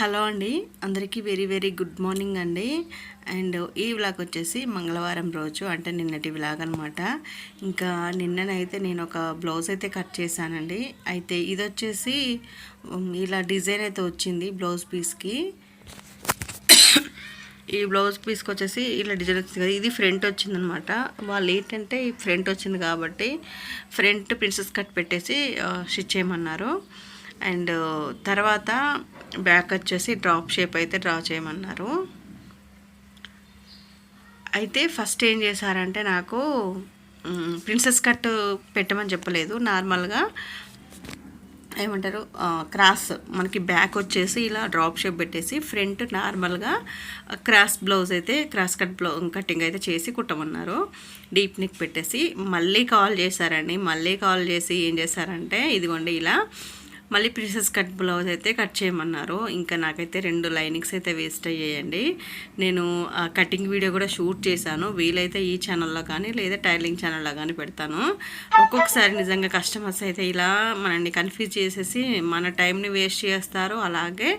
Hello అండి. అందరికీ very very good morning అండి. అండ్ ఈ వ్లాగ్ వచ్చేసి మంగళవారం రోజు అంటే నిన్నటి వ్లాగ్ అనమాట ఇంకా నిన్ననైతే నేను ఒక బ్లౌజ్ అయితే కట్ చేశానండి. అయితే ఇది వచ్చేసి ఇలా డిజైన్ అయితే వచ్చింది బ్లౌజ్ పీస్కి. ఈ బ్లౌజ్ పీస్కి వచ్చేసి ఇలా డిజైన్ వచ్చింది కదా ఇది ఫ్రంట్ వచ్చిందనమాట వాళ్ళు ఏంటంటే ఈ ఫ్రంట్ వచ్చింది కాబట్టి ఫ్రంట్ ప్రిన్సెస్ కట్ పెట్టేసి స్టిచ్ చేయమన్నారు. అండ్ తర్వాత బ్యాక్ వచ్చేసి డ్రాప్ షేప్ అయితే డ్రా చేయమన్నారు. అయితే ఫస్ట్ ఏం చేశారంటే నాకు ప్రిన్సెస్ కట్ పెట్టమని చెప్పలేదు. నార్మల్గా ఏమంటారు క్రాస్ మనకి బ్యాక్ వచ్చేసి ఇలా డ్రాప్ షేప్ పెట్టేసి ఫ్రంట్ నార్మల్గా క్రాస్ బ్లౌజ్ అయితే క్రాస్ కట్ బ్లౌ కటింగ్ అయితే చేసి కుట్టమన్నారు. డీప్ నెక్ పెట్టేసి మళ్ళీ కాల్ చేశారండి. మళ్ళీ కాల్ చేసి ఏం చేశారంటే ఇదిగోండి ఇలా మళ్ళీ పీసెస్ కట్ బ్లౌజ్ అయితే కట్ చేయమన్నారు. ఇంకా నాకైతే రెండు లైనింగ్స్ అయితే వేస్ట్ అయ్యాయండి. నేను ఆ కటింగ్ వీడియో కూడా షూట్ చేశాను. వీలైతే ఈ ఛానల్లో కానీ లేదా టైలింగ్ ఛానల్లో కానీ పెడతాను. ఒక్కొక్కసారి నిజంగా కస్టమర్స్ అయితే ఇలా మనల్ని కన్ఫ్యూజ్ చేసేసి మన టైంని వేస్ట్ చేస్తారు. అలాగే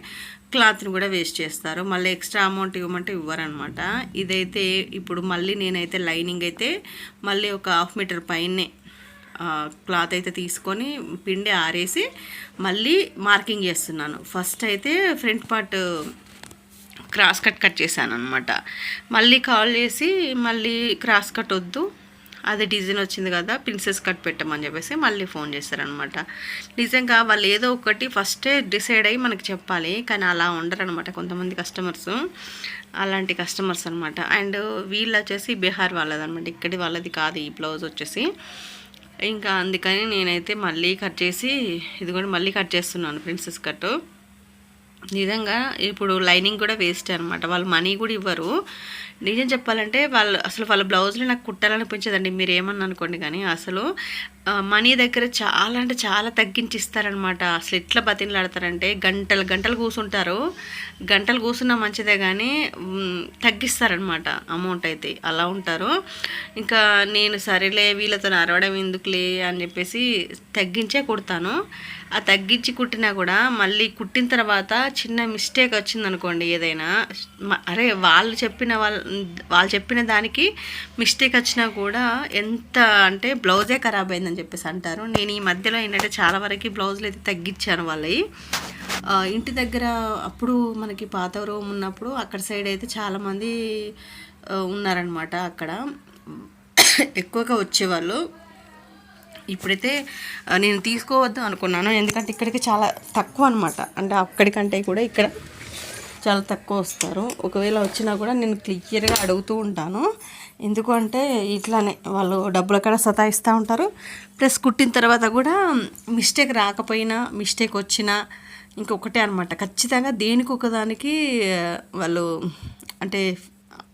క్లాత్ని కూడా వేస్ట్ చేస్తారు. మళ్ళీ ఎక్స్ట్రా అమౌంట్ ఇవ్వమంటే ఇవ్వరనమాట ఇదైతే ఇప్పుడు మళ్ళీ నేనైతే లైనింగ్ అయితే మళ్ళీ ఒక హాఫ్ మీటర్ పైనే క్లాత్ అయితే తీసుకొని పిండి ఆరేసి మళ్ళీ మార్కింగ్ చేస్తున్నాను. ఫస్ట్ అయితే front part cross cut cut చేశాను అనమాట మళ్ళీ కాల్ చేసి మళ్ళీ క్రాస్ కట్ వద్దు. అదే డిజైన్ వచ్చింది కదా ప్రిన్సెస్ కట్ పెట్టమని చెప్పేసి మళ్ళీ ఫోన్ చేశారనమాట నిజంగా వాళ్ళు ఏదో ఒకటి ఫస్టే డిసైడ్ అయ్యి మనకి చెప్పాలి కానీ అలా ఉండరు అనమాట కొంతమంది కస్టమర్స్ అలాంటి కస్టమర్స్ అనమాట అండ్ వీళ్ళు వచ్చేసి బీహార్ వాళ్ళదనమాట ఇక్కడి వాళ్ళది కాదు ఈ బ్లౌజ్ వచ్చేసి. ఇంకా అందుకని నేనైతే మళ్ళీ కట్ చేసి ఇది కూడా మళ్ళీ కట్ చేస్తున్నాను ప్రిన్సెస్ కట్ నిజంగా ఇప్పుడు లైనింగ్ కూడా వేస్ట్ అనమాట వాళ్ళు మనీ కూడా ఇవ్వరు. నిజం చెప్పాలంటే వాళ్ళు అసలు వాళ్ళ బ్లౌజ్లు నాకు కుట్టాలనిపించదండి. మీరు ఏమన్నా అనుకోండి కానీ అసలు మనీ దగ్గర చాలా అంటే చాలా తగ్గించి ఇస్తారనమాట అసలు ఎట్లా బతిలాడతారంటే గంటలు గంటలు కూర్చుంటారు గంటలు కూర్చున్నా మంచిదే కానీ తగ్గిస్తారనమాట అమౌంట్ అయితే. అలా ఉంటారు. ఇంకా నేను సరేలే వీళ్ళతో అరవడం ఎందుకులే అని చెప్పేసి తగ్గించే కుడతాను. ఆ తగ్గించి కుట్టినా కూడా మళ్ళీ కుట్టిన తర్వాత చిన్న మిస్టేక్ వచ్చిందనుకోండి ఏదైనా అరే వాళ్ళు చెప్పిన వాళ్ళ వాళ్ళు చెప్పిన దానికి మిస్టేక్ వచ్చినా కూడా ఎంత అంటే బ్లౌజే ఖరాబ్ అయిందని చెప్పేసి అంటారు. నేను ఈ మధ్యలో ఏంటంటే చాలా వరకు బ్లౌజులు అయితే తగ్గించాను వాళ్ళవి. ఇంటి దగ్గర అప్పుడు మనకి పాత రూమ్ ఉన్నప్పుడు అక్కడ సైడ్ అయితే చాలామంది ఉన్నారనమాట అక్కడ. ఎక్కువగా వచ్చేవాళ్ళు. ఇప్పుడైతే నేను తీసుకోవద్దు అనుకున్నాను. ఎందుకంటే ఇక్కడికి చాలా తక్కువ అనమాట అంటే అక్కడికంటే కూడా ఇక్కడ చాలా తక్కువ వస్తారు. ఒకవేళ వచ్చినా కూడా నేను క్లియర్గా అడుగుతూ ఉంటాను. ఎందుకంటే ఇట్లానే వాళ్ళు డబ్బుల కాడ సతాయిస్తూ ఉంటారు. ప్లస్ కుట్టిన తర్వాత కూడా మిస్టేక్ రాకపోయినా మిస్టేక్ వచ్చినా ఇంకొకటే అనమాట ఖచ్చితంగా దేనికి ఒకదానికి వాళ్ళు అంటే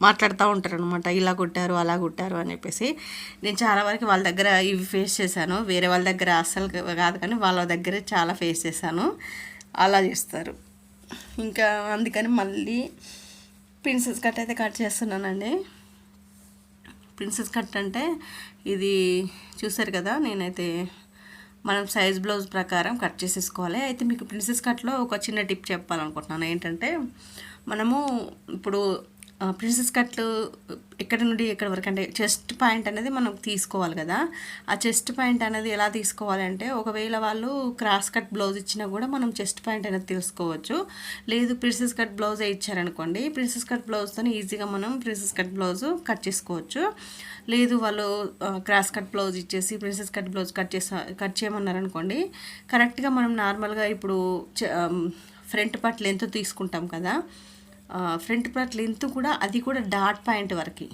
మాట్లాడుతూ ఉంటారు అనమాట ఇలా కొట్టారు అలా కొట్టారు అని చెప్పేసి. నేను చాలా వరకు వాళ్ళ దగ్గర ఇవి ఫేస్ చేశాను. వేరే వాళ్ళ దగ్గర అస్సలు కాదు కానీ వాళ్ళ దగ్గరే చాలా ఫేస్ చేశాను. అలా చేస్తారు. ఇంకా అందుకని మళ్ళీ ప్రిన్సెస్ కట్ అయితే కట్ చేస్తున్నానండి. ప్రిన్సెస్ కట్ అంటే ఇది చూసారు కదా నేనైతే మనం సైజ్ బ్లౌజ్ ప్రకారం కట్ చేసేసుకోవాలి. అయితే మీకు ప్రిన్సెస్ కట్లో ఒక చిన్న టిప్ చెప్పాలనుకుంటున్నాను. ఏంటంటే మనము ఇప్పుడు ప్రిన్సెస్ కట్లు ఎక్కడి నుండి ఎక్కడి వరకు అంటే చెస్ట్ పాయింట్ అనేది మనం తీసుకోవాలి కదా. ఆ చెస్ట్ పాయింట్ అనేది ఎలా తీసుకోవాలి అంటే ఒకవేళ వాళ్ళు క్రాస్ కట్ బ్లౌజ్ ఇచ్చినా కూడా మనం చెస్ట్ పాయింట్ అనేది తీసుకోవచ్చు లేదు ప్రిన్సెస్ కట్ బ్లౌజే ఇచ్చారనుకోండి ప్రిన్సెస్ కట్ బ్లౌజ్తో ఈజీగా మనం ప్రిన్సెస్ కట్ బ్లౌజ్ కట్ చేసుకోవచ్చు. లేదు వాళ్ళు క్రాస్ కట్ బ్లౌజ్ ఇచ్చేసి ప్రిన్సెస్ కట్ బ్లౌజ్ కట్ చేసా కట్ చేయమన్నారు అనుకోండి కరెక్ట్గా మనం నార్మల్గా ఇప్పుడు ఫ్రంట్ పార్ట్ లెంత్ తీసుకుంటాం కదా. ఫ్రంట్ పార్ట్ లెంత్ కూడా అది కూడా డాట్ పాయింట్ వరకు.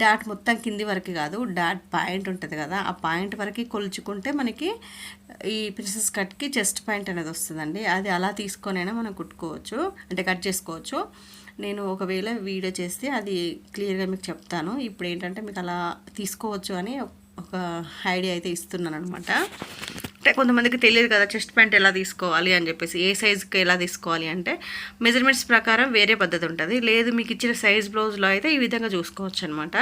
డాట్ మొత్తం కింది వరకు కాదు డాట్ పాయింట్ ఉంటుంది కదా ఆ పాయింట్ వరకు కొలుచుకుంటే మనకి ఈ ప్రిన్సెస్ కట్కి చెస్ట్ పాయింట్ అనేది వస్తుందండి. అది అలా తీసుకొనైనా మనం కుట్టుకోవచ్చు అంటే కట్ చేసుకోవచ్చు. నేను ఒకవేళ వీడియో చేస్తే అది క్లియర్గా మీకు చెప్తాను. ఇప్పుడు ఏంటంటే మీకు అలా తీసుకోవచ్చు అని ఒక ఐడియా అయితే ఇస్తున్నాను అనమాట అంటే కొంతమందికి తెలియదు కదా చెస్ట్ ప్యాంట్ ఎలా తీసుకోవాలి అని చెప్పేసి ఏ సైజుకి ఎలా తీసుకోవాలి అంటే మెజర్మెంట్స్ ప్రకారం వేరే పద్ధతి ఉంటుంది. లేదు మీకు ఇచ్చిన సైజ్ బ్లౌజ్లో అయితే ఈ విధంగా చూసుకోవచ్చు అనమాట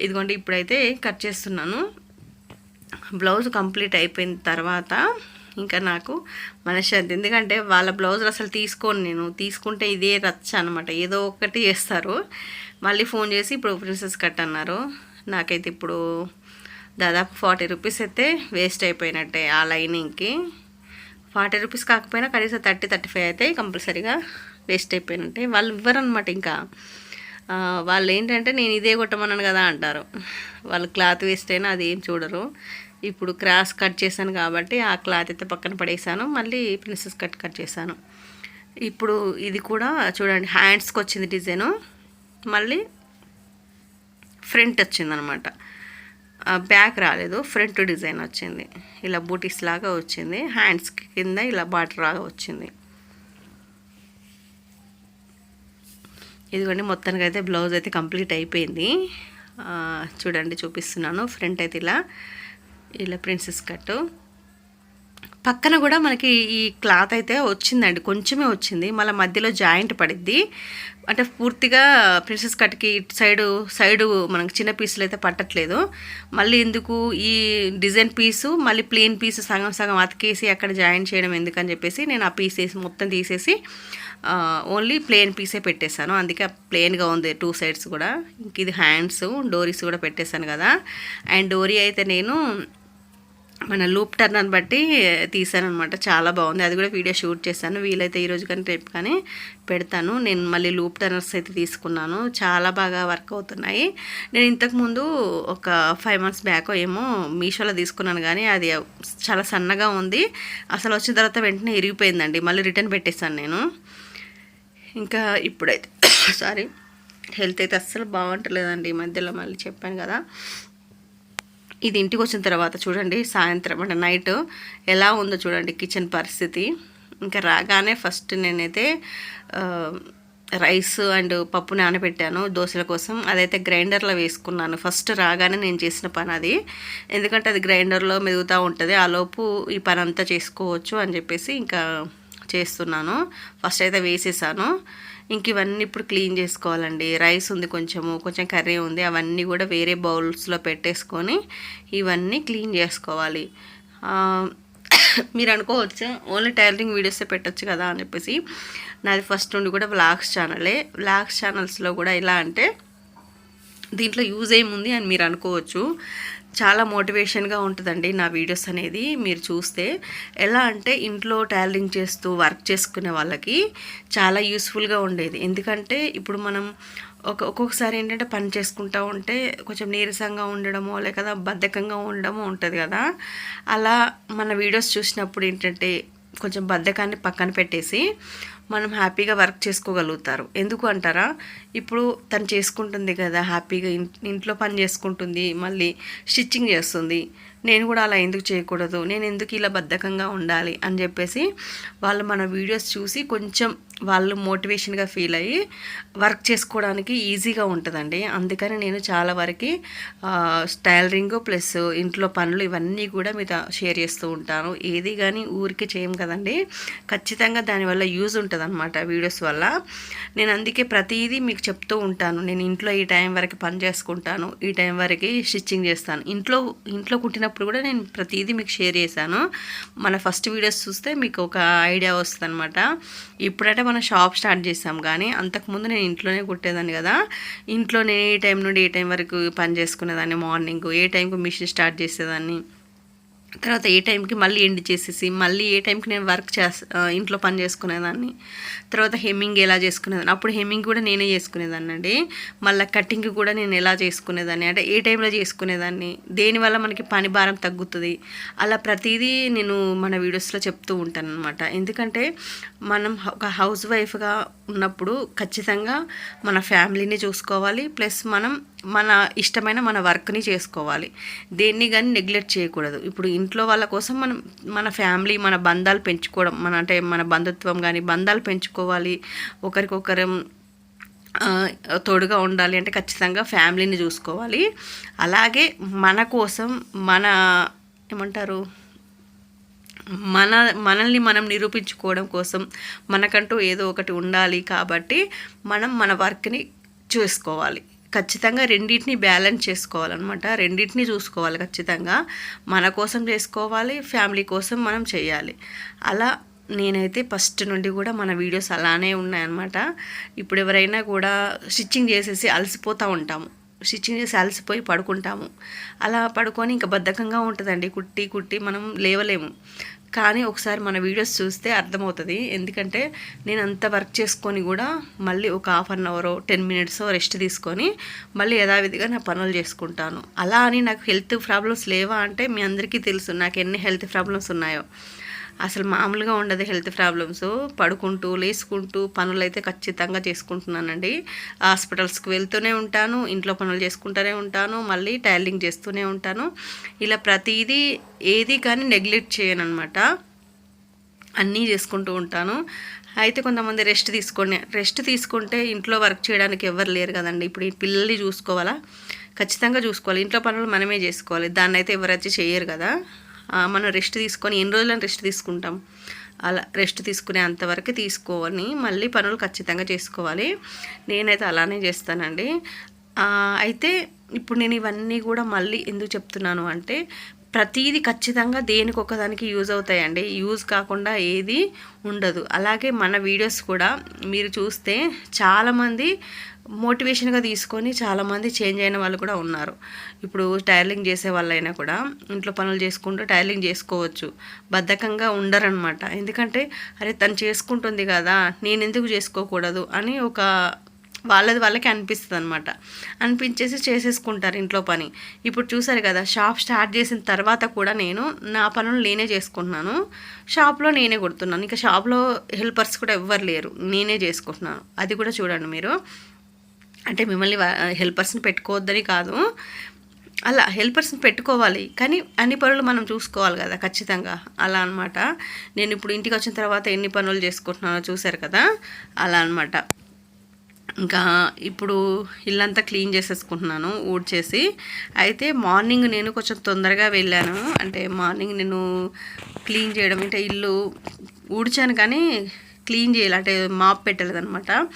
ఇదిగోండి ఇప్పుడైతే కట్ చేస్తున్నాను. బ్లౌజ్ కంప్లీట్ అయిపోయిన తర్వాత ఇంకా నాకు మనశ్శాంతి ఎందుకంటే వాళ్ళ బ్లౌజులు అసలు తీసుకోను నేను. తీసుకుంటే ఇదే రచ్చ అనమాట ఏదో ఒకటి చేస్తారు. మళ్ళీ ఫోన్ చేసి ఇప్పుడు ప్రిన్సెస్ కట్ అన్నారు. నాకైతే ఇప్పుడు దాదాపు ఫార్టీ రూపీస్ అయితే వేస్ట్ అయిపోయినట్టే ఆ లైనింగ్కి. ఫార్టీ రూపీస్ కాకపోయినా కనీసం థర్టీ థర్టీ ఫైవ్ అయితే కంపల్సరీగా వేస్ట్ అయిపోయినట్టే. వాళ్ళు ఇవ్వరనమాట ఇంకా. వాళ్ళు ఏంటంటే నేను ఇదే కొట్టమన్నాను కదా అంటారు. వాళ్ళు క్లాత్ వేస్ట్ అయినా అది ఏం చూడరు. ఇప్పుడు క్రాస్ కట్ చేశాను కాబట్టి ఆ క్లాత్ అయితే పక్కన పడేసాను. మళ్ళీ ప్రిన్సెస్ కట్ కట్ చేశాను. ఇప్పుడు ఇది కూడా చూడండి హ్యాండ్స్కి వచ్చింది డిజైను. మళ్ళీ ఫ్రంట్ వచ్చిందనమాట బ్యాక్ రాలేదు. ఫ్రంట్ డిజైన్ వచ్చింది. ఇలా బూటీస్ లాగా వచ్చింది. హ్యాండ్స్ కింద ఇలా బాటర్ లాగా వచ్చింది. ఇదిగోండి మొత్తానికి అయితే బ్లౌజ్ అయితే కంప్లీట్ అయిపోయింది. చూడండి చూపిస్తున్నాను. ఫ్రంట్ అయితే ఇలా ఇలా ప్రిన్సెస్ కట్ పక్కన కూడా మనకి ఈ క్లాత్ అయితే వచ్చిందండి కొంచెమే వచ్చింది. మళ్ళీ మధ్యలో జాయింట్ పడిద్ది. అంటే పూర్తిగా ప్రిన్సెస్ కట్కి ఇటు సైడు సైడు మనకి చిన్న పీసులు అయితే పట్టట్లేదు. మళ్ళీ ఎందుకు ఈ డిజైన్ పీసు మళ్ళీ ప్లెయిన్ పీస్ సగం సగం అతికేసి అక్కడ జాయిన్ చేయడం ఎందుకని చెప్పేసి నేను ఆ పీస్ వేసి మొత్తం తీసేసి ఓన్లీ ప్లెయిన్ పీసే పెట్టేశాను. అందుకే ప్లెయిన్గా ఉంది టూ సైడ్స్ కూడా. ఇంక ఇది హ్యాండ్స్ డోరీస్ కూడా పెట్టేశాను కదా. అండ్ డోరీ అయితే నేను మన లూప్ టర్న్ బట్టి తీసాను అనమాట చాలా బాగుంది. అది కూడా వీడియో షూట్ చేశాను. వీలైతే ఈరోజు కానీ రేపు కానీ పెడతాను. నేను మళ్ళీ లూప్ టర్నర్స్ అయితే తీసుకున్నాను. చాలా బాగా వర్క్ అవుతున్నాయి. నేను ఇంతకుముందు ఒక ఫైవ్ మంత్స్ బ్యాక్ ఏమో మీషోలో తీసుకున్నాను కానీ అది చాలా సన్నగా ఉంది. అసలు వచ్చిన తర్వాత వెంటనే ఇరిగిపోయిందండి. మళ్ళీ రిటర్న్ పెట్టేశాను నేను. ఇంకా ఇప్పుడైతే సారీ హెల్త్ అయితే అస్సలు బాగుంటలేదండి ఈ మధ్యలో మళ్ళీ చెప్పాను కదా. ఇది ఇంటికి వచ్చిన తర్వాత చూడండి సాయంత్రం అంటే నైట్ ఎలా ఉందో చూడండి కిచెన్ పరిస్థితి. ఇంకా రాగానే ఫస్ట్ నేనైతే రైస్ అండ్ పప్పు నానబెట్టాను దోశల కోసం. అదైతే గ్రైండర్లో వేసుకున్నాను. ఫస్ట్ రాగానే నేను చేసిన పని అది. ఎందుకంటే అది గ్రైండర్లో మెదుగుతూ ఉంటుంది. ఆ లోపు ఈ పని అంతా చేసుకోవచ్చు అని చెప్పేసి ఇంకా చేస్తున్నాను. ఫస్ట్ అయితే వేసేసాను. ఇంక ఇవన్నీ ఇప్పుడు క్లీన్ చేసుకోవాలండి. రైస్ ఉంది కొంచెము కొంచెం కర్రీ ఉంది అవన్నీ కూడా వేరే బౌల్స్లో పెట్టేసుకొని ఇవన్నీ క్లీన్ చేసుకోవాలి. మీరు అనుకోవచ్చు ఓన్లీ టైలరింగ్ వీడియోసే పెట్టొచ్చు కదా అని చెప్పేసి నాది ఫస్ట్ నుండి కూడా వ్లాగ్స్ ఛానలే. వ్లాగ్స్ ఛానల్స్లో కూడా ఎలా అంటే దీంట్లో యూజ్ ఏముంది అని మీరు అనుకోవచ్చు. చాలా మోటివేషన్గా ఉంటుందండి నా వీడియోస్ అనేది. మీరు చూస్తే ఎలా అంటే ఇంట్లో టైలరింగ్ చేస్తూ వర్క్ చేసుకునే వాళ్ళకి చాలా యూస్ఫుల్గా ఉండేది. ఎందుకంటే ఇప్పుడు మనం ఒక ఒక్కొక్కసారి ఏంటంటే పని చేసుకుంటూ ఉంటే కొంచెం నీరసంగా ఉండడమో లేకపోతే బద్ధకంగా ఉండడమో ఉంటుంది కదా. అలా మన వీడియోస్ చూసినప్పుడు ఏంటంటే కొంచెం బద్ధకాన్ని పక్కన పెట్టేసి మనం హ్యాపీగా వర్క్ చేసుకోగలుగుతారు. ఎందుకు అంటారా? ఇప్పుడు తను చేసుకుంటుంది కదా హ్యాపీగా ఇంట్లో పని చేసుకుంటుంది మళ్ళీ స్టిచ్చింగ్ చేస్తుంది. నేను కూడా అలా ఎందుకు చేయకూడదు? నేను ఎందుకు ఇలా బద్ధకంగా ఉండాలి? అని చెప్పేసి వాళ్ళు మన వీడియోస్ చూసి కొంచెం వాళ్ళు మోటివేషన్గా ఫీల్ అయ్యి వర్క్ చేసుకోవడానికి ఈజీగా ఉంటుందండి. అందుకని నేను చాలా వరకు టైలరింగ్ ప్లస్ ఇంట్లో పనులు ఇవన్నీ కూడా మీతో షేర్ చేస్తూ ఉంటాను. ఏది కానీ ఊరికి చేయం కదండి. ఖచ్చితంగా దానివల్ల యూజ్ ఉంటుంది అనమాట వీడియోస్ వల్ల. నేను అందుకే ప్రతిదీ మీకు చెప్తూ ఉంటాను. నేను ఇంట్లో ఈ టైం వరకు పని చేసుకుంటాను ఈ టైం వరకు స్టిచ్చింగ్ చేస్తాను. ఇంట్లో ఇంట్లో కుట్టినప్పుడు కూడా నేను ప్రతిదీ మీకు షేర్ చేశాను. మన ఫస్ట్ వీడియోస్ చూస్తే మీకు ఒక ఐడియా వస్తుంది అనమాట ఇప్పుడంటే మనం షాప్ స్టార్ట్ చేసాం కానీ అంతకుముందు నేను ఇంట్లోనే కుట్టేదాన్ని కదా. ఇంట్లో నేను ఏ టైం నుండి ఏ టైం వరకు పని చేసుకునేదాన్ని మార్నింగ్ ఏ టైంకు మిషన్ స్టార్ట్ చేసేదాన్ని? తర్వాత ఏ టైంకి మళ్ళీ ఎండ్ చేసేసి మళ్ళీ ఏ టైంకి నేను వర్క్ చేస్ ఇంట్లో పని చేసుకునేదాన్ని. తర్వాత హెమ్మింగ్ ఎలా చేసుకునేదాన్ని. అప్పుడు హెమ్మింగ్ కూడా నేనే చేసుకునేదాన్ని అండి. మళ్ళీ కటింగ్ కూడా నేను ఎలా చేసుకునేదాన్ని. అంటే ఏ టైంలో చేసుకునేదాన్ని. దేనివల్ల మనకి పని భారం తగ్గుతుంది. అలా ప్రతిదీ నేను మన వీడియోస్లో చెప్తూ ఉంటాను అనమాట ఎందుకంటే మనం ఒక హౌస్ వైఫ్గా ఉన్నప్పుడు ఖచ్చితంగా మన ఫ్యామిలీని చూసుకోవాలి. ప్లస్ మనం మన ఇష్టమైన మన వర్క్ని చేసుకోవాలి. దేన్ని కానీ నెగ్లెక్ట్ చేయకూడదు. ఇప్పుడు ఇంట్లో వాళ్ళ కోసం మనం మన ఫ్యామిలీ మన బంధాలు పెంచుకోవడం మన అంటే మన బంధుత్వం కానీ బంధాలు పెంచుకోవాలి. ఒకరికొకరం తోడుగా ఉండాలి అంటే ఖచ్చితంగా ఫ్యామిలీని చూసుకోవాలి. అలాగే మన కోసం మన ఏమంటారు? మన మనల్ని మనం నిరూపించుకోవడం కోసం మనకంటూ ఏదో ఒకటి ఉండాలి కాబట్టి మనం మన వర్క్ని చూసుకోవాలి. ఖచ్చితంగా రెండింటిని బ్యాలెన్స్ చేసుకోవాలన్నమాట. రెండింటిని చూసుకోవాలి ఖచ్చితంగా. మన కోసం చేసుకోవాలి ఫ్యామిలీ కోసం మనం చేయాలి. అలా నేనైతే ఫస్ట్ నుండి కూడా మన వీడియోస్ అలానే ఉన్నాయన్నమాట. ఇప్పుడు ఎవరైనా కూడా స్టిచ్చింగ్ చేసేసి అలసిపోతూ ఉంటాము. స్టిచ్చింగ్ చేసి అలసిపోయి పడుకుంటాము. అలా పడుకొని ఇంకా బద్ధకంగా ఉంటుందండి. కుట్టి కుట్టి మనం లేవలేము. కానీ ఒకసారి మన వీడియోస్ చూస్తే అర్థమవుతుంది. ఎందుకంటే నేను అంత వర్క్ చేసుకొని కూడా మళ్ళీ ఒక half an hour ten minutes rest తీసుకొని మళ్ళీ యథావిధిగా నా పనులు చేసుకుంటాను. అలా అని నాకు హెల్త్ ప్రాబ్లమ్స్ లేవా అంటే మీ అందరికీ తెలుసు. నాకు ఎన్ని హెల్త్ ప్రాబ్లమ్స్ ఉన్నాయో. అసలు మామూలుగా ఉండదు హెల్త్ ప్రాబ్లమ్స్. పడుకుంటూ లేసుకుంటూ పనులు అయితే ఖచ్చితంగా చేసుకుంటున్నానండి. హాస్పిటల్స్కి వెళ్తూనే ఉంటాను ఇంట్లో పనులు చేసుకుంటూనే ఉంటాను మళ్ళీ టైలింగ్ చేస్తూనే ఉంటాను. ఇలా ప్రతిదీ ఏది కానీ నెగ్లెక్ట్ చేయను అనమాట అన్నీ చేసుకుంటూ ఉంటాను. అయితే కొంతమంది రెస్ట్ తీసుకోండి రెస్ట్ తీసుకుంటే ఇంట్లో వర్క్ చేయడానికి ఎవరు లేరు కదండి. ఇప్పుడు ఈ పిల్లల్ని చూసుకోవాలా? ఖచ్చితంగా చూసుకోవాలి. ఇంట్లో పనులు మనమే చేసుకోవాలి. దాన్ని అయితే ఎవరు వచ్చి చేయరు కదా? మనం రెస్ట్ తీసుకొని ఎన్ని రోజులను రెస్ట్ తీసుకుంటాం. అలా రెస్ట్ తీసుకునే అంతవరకు తీసుకొని మళ్ళీ పనులు ఖచ్చితంగా చేసుకోవాలి. నేనైతే అలానే చేస్తానండి. అయితే ఇప్పుడు నేను ఇవన్నీ కూడా మళ్ళీ ఎందుకు చెప్తున్నాను అంటే ప్రతీది ఖచ్చితంగా దేనికి ఒకదానికి యూజ్ అవుతాయండి. యూజ్ కాకుండా ఏది ఉండదు. అలాగే మన వీడియోస్ కూడా మీరు చూస్తే చాలామంది మోటివేషన్గా తీసుకొని చాలామంది చేంజ్ అయిన వాళ్ళు కూడా ఉన్నారు. ఇప్పుడు టైలింగ్ చేసే వాళ్ళైనా కూడా ఇంట్లో పనులు చేసుకుంటూ టైలింగ్ చేసుకోవచ్చు. బద్ధకంగా ఉండరనమాట ఎందుకంటే అరే తను చేసుకుంటుంది కదా నేను ఎందుకు చేసుకోకూడదు? అని ఒక వాళ్ళది వాళ్ళకి అనిపిస్తుంది అనమాట అనిపించేసి చేసేసుకుంటారు ఇంట్లో పని. ఇప్పుడు చూసారు కదా షాప్ స్టార్ట్ చేసిన తర్వాత కూడా నేను నా పనులు నేనే చేసుకుంటున్నాను. షాప్లో నేనే కొడుతున్నాను. ఇంకా షాప్లో హెల్పర్స్ కూడా ఎవ్వరు లేరు. నేనే చేసుకుంటున్నాను. అది కూడా చూడండి మీరు. అంటే మిమ్మల్ని హెల్పర్స్ని పెట్టుకోవద్దని కాదు. అలా హెల్పర్స్ని పెట్టుకోవాలి. కానీ అన్ని పనులు మనం చూసుకోవాలి కదా ఖచ్చితంగా. అలా అనమాట నేను ఇప్పుడు ఇంటికి వచ్చిన తర్వాత ఎన్ని పనులు చేసుకుంటున్నానో చూశారు కదా? అలా అనమాట ఇంకా ఇప్పుడు ఇల్లంతా క్లీన్ చేసేసుకుంటున్నాను ఊడ్చేసి. అయితే మార్నింగ్ నేను కొంచెం తొందరగా వెళ్ళాను. అంటే మార్నింగ్ నేను క్లీన్ చేయడం అంటే ఇల్లు ఊడ్చాను కానీ క్లీన్ చేయాలి. అంటే మాప్ పెట్టలేదనమాట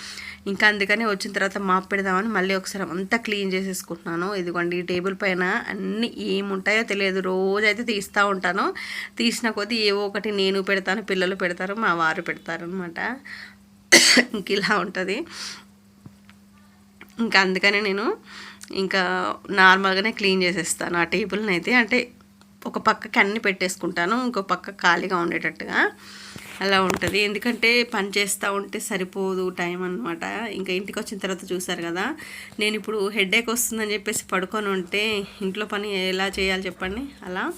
ఇంకా అందుకని వచ్చిన తర్వాత మాప్ పెడదామని మళ్ళీ ఒకసారి అంతా క్లీన్ చేసేసుకుంటున్నాను. ఇదిగోండి ఈ టేబుల్ పైన అన్నీ ఏముంటాయో తెలియదు. రోజైతే తీస్తూ ఉంటాను. తీసిన కొద్దీ ఏవో ఒకటి నేను పెడతాను పిల్లలు పెడతారు మా వారు పెడతారు అనమాట ఇంక ఇలా ఉంటుంది. ఇంకా అందుకని నేను ఇంకా నార్మల్గానే క్లీన్ చేసేస్తాను ఆ టేబుల్ని అయితే అంటే ఒక పక్కకి అన్నీ పెట్టేసుకుంటాను ఇంకో పక్క ఖాళీగా ఉండేటట్టుగా. అలా ఉంటుంది. ఎందుకంటే పని చేస్తూ ఉంటే సరిపోదు టైం అనమాట ఇంకా ఇంటికి వచ్చిన తర్వాత చూసారు కదా నేను ఇప్పుడు హెడేక్ వస్తుందని చెప్పేసి పడుకొని ఉంటే ఇంట్లో పని ఎలా చేయాలి చెప్పండి? అలా.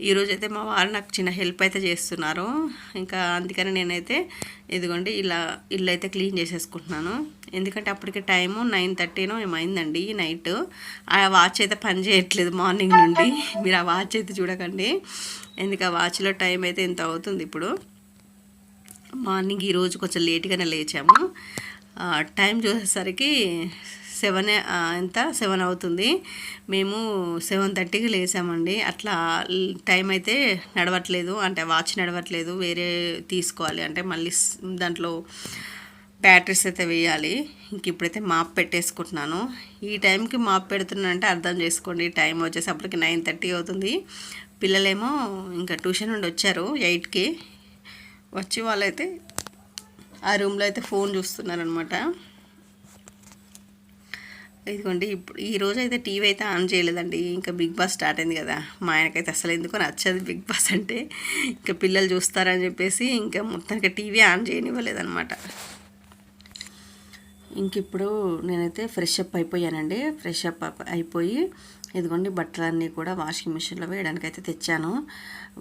ఈరోజు అయితే మా వారు నాకు చిన్న హెల్ప్ అయితే చేస్తున్నారు. ఇంకా అందుకని నేనైతే ఇదిగోండి ఇలా ఇల్లు అయితే క్లీన్ చేసేసుకుంటున్నాను. ఎందుకంటే అప్పటికి టైము నైన్ థర్టీనో ఏమైందండి నైట్. ఆ వాచ్ అయితే పని చేయట్లేదు మార్నింగ్ నుండి. మీరు ఆ వాచ్ అయితే చూడకండి. ఎందుకు? ఆ వాచ్లో టైం అయితే ఎంత అవుతుంది ఇప్పుడు? మార్నింగ్ ఈరోజు కొంచెం లేట్గానే లేచాము. టైం చూసేసరికి సెవెన్ ఎంత? సెవెన్ అవుతుంది. మేము సెవెన్ థర్టీకి లేసామండి అట్లా టైం అయితే నడవట్లేదు. అంటే వాచ్ నడవట్లేదు. వేరే తీసుకోవాలి అంటే మళ్ళీ దాంట్లో బ్యాటరీస్ అయితే వేయాలి. ఇంక ఇప్పుడైతే మాప్ పెట్టేసుకుంటున్నాను. ఈ టైంకి మాప్ పెడుతున్నానంటే అర్థం చేసుకోండి. టైం వచ్చేసి అప్పటికి నైన్ థర్టీ అవుతుంది. పిల్లలేమో ఇంకా ట్యూషన్ నుండి వచ్చారు ఎయిట్కి. వచ్చి వాళ్ళైతే ఆ రూమ్లో అయితే ఫోన్ చూస్తున్నారనమాట ఇదిగోండి ఇప్పుడు ఈ రోజు అయితే టీవీ అయితే ఆన్ చేయలేదండి. ఇంకా బిగ్ బాస్ స్టార్ట్ అయింది కదా. మా ఆయనకైతే అసలు ఎందుకు నచ్చదు బిగ్ బాస్ అంటే. ఇంకా పిల్లలు చూస్తారని చెప్పేసి ఇంకా మొత్తానికి టీవీ ఆన్ చేయనివ్వలేదన్నమాట. ఇంక ఇప్పుడు నేనైతే ఫ్రెష్ అప్ అయిపోయానండి. ఫ్రెష్ అప్ అయిపోయి ఇదిగోండి బట్టలన్నీ కూడా వాషింగ్ మిషన్లో వేయడానికి అయితే తెచ్చాను.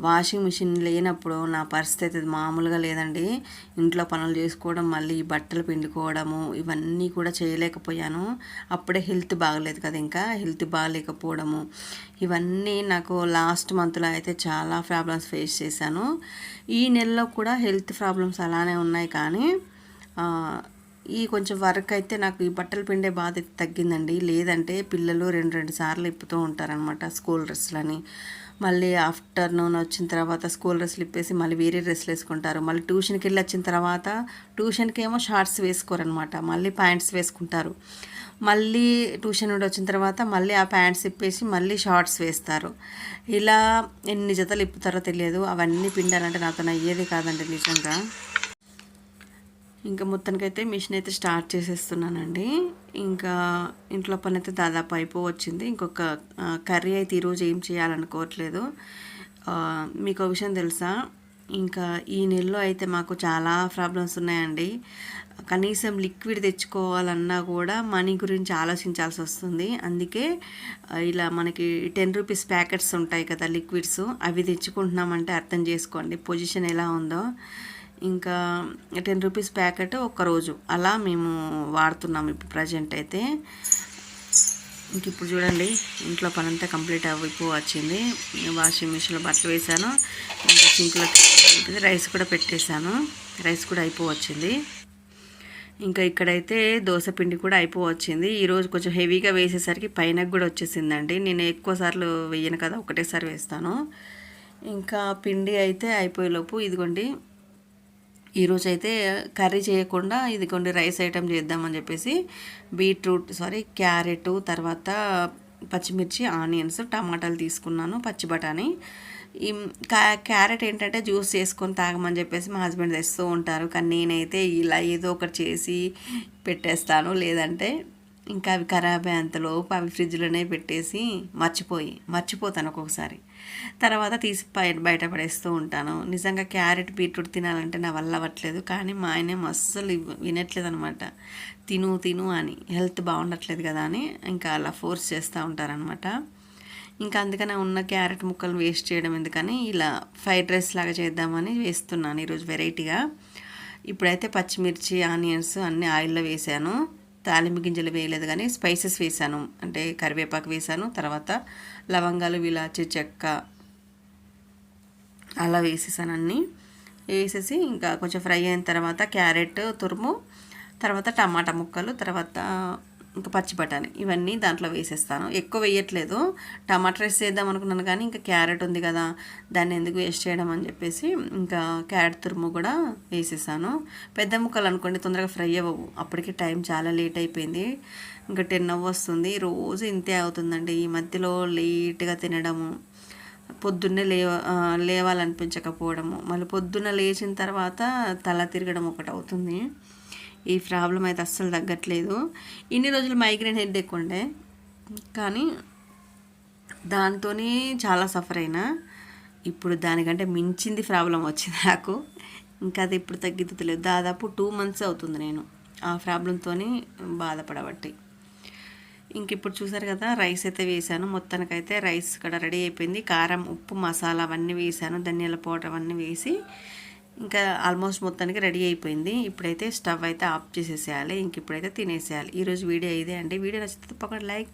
వాషింగ్ మిషన్ లేనప్పుడు నా పరిస్థితి అయితే మామూలుగా లేదండి. ఇంట్లో పనులు చేసుకోవడం మళ్ళీ బట్టలు పిండుకోవడము ఇవన్నీ కూడా చేయలేకపోయాను. అప్పుడే హెల్త్ బాగలేదు కదా ఇంకా హెల్త్ బాగలేకపోవడము. ఇవన్నీ నాకు లాస్ట్ మంత్లో అయితే చాలా ప్రాబ్లమ్స్ ఫేస్ చేశాను. ఈ నెలలో కూడా హెల్త్ ప్రాబ్లమ్స్ అలానే ఉన్నాయి కానీ ఈ కొంచెం వర్క్ అయితే నాకు ఈ బట్టలు పిండే బాధ తగ్గిందండి. లేదంటే పిల్లలు రెండు రెండు సార్లు ఇప్పుతూ ఉంటారనమాట స్కూల్ డ్రెస్లని మళ్ళీ ఆఫ్టర్నూన్ వచ్చిన తర్వాత స్కూల్ డ్రెస్లు ఇప్పేసి మళ్ళీ వేరే డ్రెస్లు వేసుకుంటారు. మళ్ళీ ట్యూషన్కి వెళ్ళి వచ్చిన తర్వాత ట్యూషన్కి ఏమో షార్ట్స్ వేసుకోరనమాట మళ్ళీ ప్యాంట్స్ వేసుకుంటారు. మళ్ళీ ట్యూషన్ నుండి వచ్చిన తర్వాత మళ్ళీ ఆ ప్యాంట్స్ ఇప్పేసి మళ్ళీ షార్ట్స్ వేస్తారు. ఇలా ఎన్ని జతలు ఇప్పుతారో తెలియదు. అవన్నీ పిండాలంటే నాతో అయ్యేది కాదండి నిజంగా. ఇంకా మొత్తానికైతే మిషన్ అయితే స్టార్ట్ చేసేస్తున్నానండి. ఇంకా ఇంట్లో పని అయితే దాదాపు అయిపోవచ్చింది. ఇంకొక కర్రీ అయితే ఈరోజు ఏం చేయాలనుకోవట్లేదు. మీకు ఒక విషయం తెలుసా? ఇంకా ఈ నెలలో అయితే మాకు చాలా ప్రాబ్లమ్స్ ఉన్నాయండి. కనీసం లిక్విడ్ తెచ్చుకోవాలన్నా కూడా మనీ గురించి ఆలోచించాల్సి వస్తుంది. అందుకే ఇలా మనకి టెన్ రూపీస్ ప్యాకెట్స్ ఉంటాయి కదా లిక్విడ్స్ అవి తెచ్చుకుంటున్నామంటే అర్థం చేసుకోండి పొజిషన్ ఎలా ఉందో. ఇంకా టెన్ రూపీస్ ప్యాకెట్ ఒక్కరోజు అలా మేము వాడుతున్నాం ఇప్పుడు ప్రజెంట్ అయితే. ఇంక ఇప్పుడు చూడండి ఇంట్లో పనంతా కంప్లీట్ అయిపో వచ్చింది. వాషింగ్ మిషన్లో బట్టలు వేసాను ఇంకా సింక్లో రైస్ కూడా పెట్టేశాను. రైస్ కూడా అయిపోవచ్చింది ఇంకా ఇక్కడైతే దోశ పిండి కూడా అయిపోవచ్చింది ఈరోజు కొంచెం హెవీగా వేసేసరికి పైన కూడా వచ్చేసిందండి. నేను ఎక్కువ సార్లు వేయను కదా ఒకటేసారి వేస్తాను. ఇంకా పిండి అయితే అయిపోయేలోపు ఇదిగోండి ఈరోజు అయితే కర్రీ చేయకుండా ఇదిగోండి రైస్ ఐటమ్ చేద్దామని చెప్పేసి బీట్రూట్ సారీ క్యారెట్ తర్వాత పచ్చిమిర్చి ఆనియన్స్ టమాటాలు తీసుకున్నాను పచ్చి బఠానీ. ఈ క్యారెట్ ఏంటంటే జ్యూస్ చేసుకొని తాగమని చెప్పేసి మా హస్బెండ్ తెస్తూ ఉంటారు. కానీ నేనైతే ఇలా ఏదో ఒకటి చేసి పెట్టేస్తాను. లేదంటే ఇంకా అవి ఖరాబ్ అంతలోపు అవి ఫ్రిడ్జ్లోనే పెట్టేసి మర్చిపోయి మర్చిపోతాను ఒక్కొక్కసారి. తర్వాత తీసి బయట బయట పడేస్తూ ఉంటాను. నిజంగా క్యారెట్ బీట్రూట్ తినాలంటే నా వల్ల అవ్వట్లేదు కానీ మా ఆయన అస్సలు వినట్లేదు అనమాట తిను తిను అని. హెల్త్ బాగుండట్లేదు కదా అని ఇంకా అలా ఫోర్స్ చేస్తూ ఉంటారనమాట ఇంకా అందుకనే ఉన్న క్యారెట్ ముక్కలు వేస్ట్ చేయడం ఎందుకని ఇలా ఫ్రైడ్ రైస్ లాగా చేద్దామని వేస్తున్నాను ఈరోజు వెరైటీగా. ఇప్పుడైతే పచ్చిమిర్చి ఆనియన్స్ అన్నీ ఆయిల్లో వేసాను. తాలింపు గింజలు వేయలేదు కానీ స్పైసెస్ వేసాను అంటే కరివేపాకు వేసాను తర్వాత లవంగాలు విలాచి చెక్క అలా వేసేసాను అన్నీ. వేసేసి ఇంకా కొంచెం ఫ్రై అయిన తర్వాత క్యారెట్ తురుము తర్వాత టమాటా ముక్కలు తర్వాత ఇంకా పచ్చి బఠానీ ఇవన్నీ దాంట్లో వేసేస్తాను. ఎక్కువ వేయట్లేదు. టమాటా రైస్ చేద్దాం అనుకున్నాను కానీ ఇంకా క్యారెట్ ఉంది కదా దాన్ని ఎందుకు వేస్ట్ చేయడం అని చెప్పేసి ఇంకా క్యారెట్ తురుము కూడా వేసేసాను. పెద్ద ముక్కలు అనుకోండి తొందరగా ఫ్రై అవ్వవు. అప్పటికి టైం చాలా లేట్ అయిపోయింది. ఇంకా టెన్ అవ్వ వస్తుంది. రోజు ఇంతే అవుతుందండి. ఈ మధ్యలో లేట్గా తినడము పొద్దున్నే లేవ లేవాలనిపించకపోవడము మళ్ళీ పొద్దున్న లేచిన తర్వాత తల తిరగడం ఒకటి అవుతుంది. ఈ ప్రాబ్లం అయితే అస్సలు తగ్గట్లేదు. ఇన్ని రోజులు మైగ్రేన్ హెడ్ ఎక్కువ ఉండే. కానీ దాంతో చాలా సఫర్ అయినా. ఇప్పుడు దానికంటే మించింది ప్రాబ్లం వచ్చింది నాకు. ఇంకా అది ఇప్పుడు తగ్గిద్దలేదు దాదాపు టూ మంత్స్ అవుతుంది నేను ఆ ప్రాబ్లంతో బాధపడబట్టి. ఇంక ఇప్పుడు చూసారు కదా రైస్ అయితే వేసాను. మొత్తానికైతే రైస్ ఇక్కడ రెడీ అయిపోయింది. కారం ఉప్పు మసాలా అవన్నీ వేసాను. ధనియాల పౌడర్ అవన్నీ వేసి ఇంకా ఆల్మోస్ట్ మొత్తానికి రెడీ అయిపోయింది. ఇప్పుడైతే స్టవ్ అయితే ఆఫ్ చేసేసేయాలి. ఇంక ఇప్పుడైతే తినేసేయాలి. ఈరోజు వీడియో ఇదే అండి. వీడియో నచ్చితే తప్పకుండా లైక్